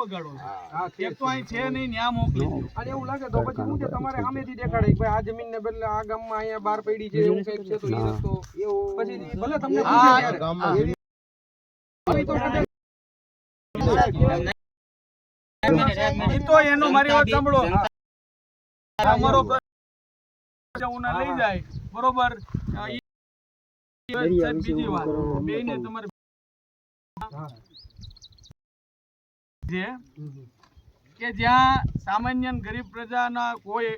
બગાડો છો. એક તો અહીં છે નહીં ન્યા મોકલી દો. અને એવું લાગે તો પછી હું છે તમારે સામેથી દેખાડે. કે ભાઈ આ જમીન ને બદલે આ ગામમાં અહીંયા બાર પડી છે એવું કંઈક છે તો એ રસ્તો પછી ભલે તમને પૂછે તો તો એનો મારી વાત સાંભળો. અમારો હું. લઈ જાય. બરોબર? બીજી વાત. બેયને તમારે છે. કે જ્યાં સામાન્ય ગરીબ પ્રજાના કોઈ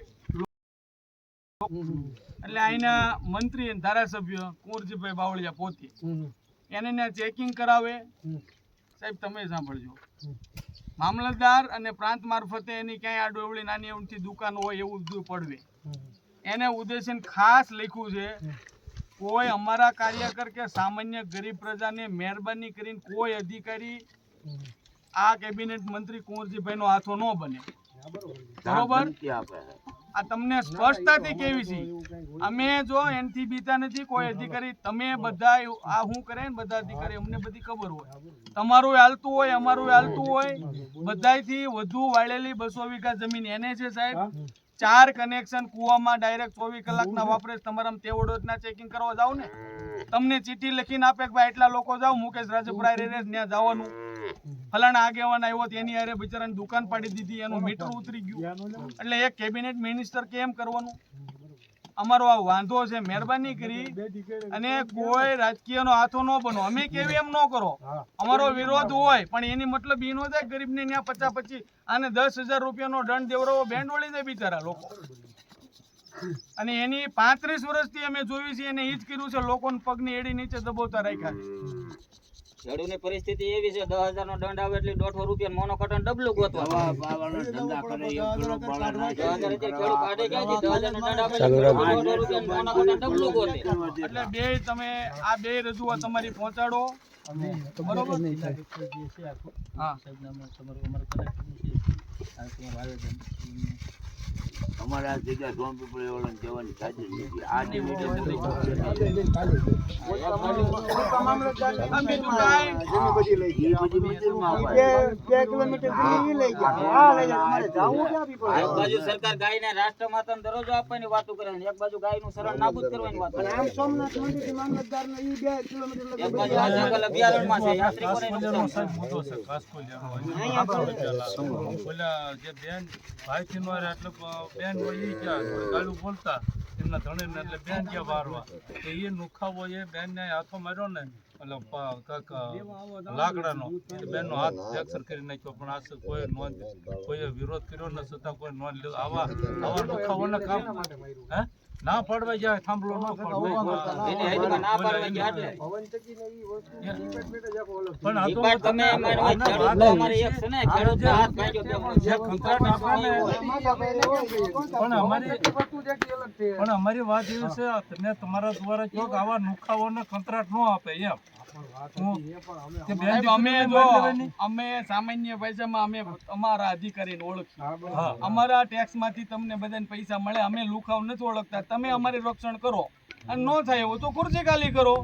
એટલે અહીંના મંત્રી અને ધારાસભ્ય કુંવરજીભાઈ બાવળિયા પોતે. એને ચેકિંગ કરાવે. સાહેબ તમે સાંભળજો. મામલતદાર અને પ્રાંત મારફતે એની ક્યાંય આડોવળી નાની એવડી દુકાન હોય એવું બધું પડવે. એને ઉદ્દેશીને ખાસ લખ્યું છે કોઈ અમારા કાર્યકર કે સામાન્ય ગરીબ પ્રજાને મહેરબાની કરીને કોઈ અધિકારી આ કેબિનેટ મંત્રી કુંવરજીભાઈનો હાથો ન બને. બરોબર? આ તમને સ્પષ્ટતાથી કેવી છે? અમે જો એનથી બીતા નથી કોઈ અધિકારી તમે બધા આ હું કરે ને બધા અધિકારી અમને બધી ખબર હોય. તમારું હાલતું હોય અમારું હાલતું હોય. બધાયથી વધુ વાળેલી બસો વીઘા જમીન એને છે સાહેબ. ચાર કનેક્શન કૂવામાં ડાયરેક્ટ ચોવીસ કલાકના વાપરે તમારા તે તેવડોદના ચેકિંગ કરવા જાવ ને. તમને ચીઠી લખીને આપે કે ભાઈ એટલા લોકો જાઓ મુકેશ રાજપુરા રે ત્યાં જવાનું. ફલાણા આગેવાન આવ્યો તો એની હારે બિચારાની દુકાન પાડી દીધી, એનું મીટર ઉતરી ગયું. એટલે એક કેબિનેટ મિનિસ્ટર કેમ કરવાનું? અમારો આ વાંધો છે, મહેરબાની કરી. અને કોઈ રાજકીયનો હાથો ન બનો. અમે કેવી એમ ન કરો. અમારો વિરોધ હોય, પણ એની મતલબ એ ન થાય ગરીબને ત્યાં પચાસ પચીસ અને દસ હજાર રૂપિયાનો દંડ દેવડાવો બેન્ડ વળી જાય બિચારા લોકો. અને એની પાંત્રીસ વર્ષથી અમે જોયું છે, એને ઈ જ કર્યું છે, લોકોને પગની એડી નીચે દબાવતા રાખ્યા છે. ખેડૂતની પરિસ્થિતિ એવી છે દસ હજાર નો દંડ આવે એટલે દોઢસો રૂપિયા મોનો કટન ડબલું ગોતવા એટલે રૂપિયા મોનો કટન એટલે બે તમે આ બે રજૂઆત તમારી પહોંચાડો. બરોબર? હા. અમારે આ જગ્યા સોમ પીપળી વાળાને જવાની સાચી નથી. આ આમ બીજું કાંઈ એ બધી મંદિરમાં સરકાર ગાયને રાષ્ટ્રમાતાનો દરજ્જો આપવાની વાતો કરે એક બાજુ ગાયનું શરણ નાબૂદ કરવાની વાત કરે. છે. એક બાજુ આ જંગલ અભયારણ્યમાં છે. યાત્રિકોને નુકસાન છે. સાહેબ મુદ્દો છે. લેવાનો પેલા જે બેન ભાઈ થી નો એટલે બેન હોય ક્યાં? ગાળું બોલતા? એમના ધણીને એટલે બેન ક્યાં વારવા? તો એ નુખાવો એ બેન ને હાથો માર્યો ને, એટલે પ- લાકડાનો બેન નો હાથ ફ્રેક્ચર કરી નાખ્યો. પણ આ કોઈ નોંધ, કોઈએ વિરોધ કર્યો ન છતાં કોઈ નોંધ આવા આવા નુખાવોના કામ, હે? ના પડવા જાય થાંભલો ન પડવા એની હાઈટમાં ના પાડવા ગયા એટલે. પણ આ તો તમે અમારે એક છે ને, ખેડૂતનો હાથ પણ અમારી પણ અમારી વાત એવી છે તમે તમારા દ્વારા કહો કે આવા નુખાઓને કંત્રાટ ન આપે એમ. અમે જો અમે સામાન્ય પૈસામાં અમે અમારા અધિકારીને ઓળખીએ. અમારા ટેક્સમાંથી તમને બધાને પૈસા મળે અમે લુખાવ નથી ઓળખતા. તમે અમારે રક્ષણ કરો. અને ન થાય એવું તો ખુરશી ખાલી કરો.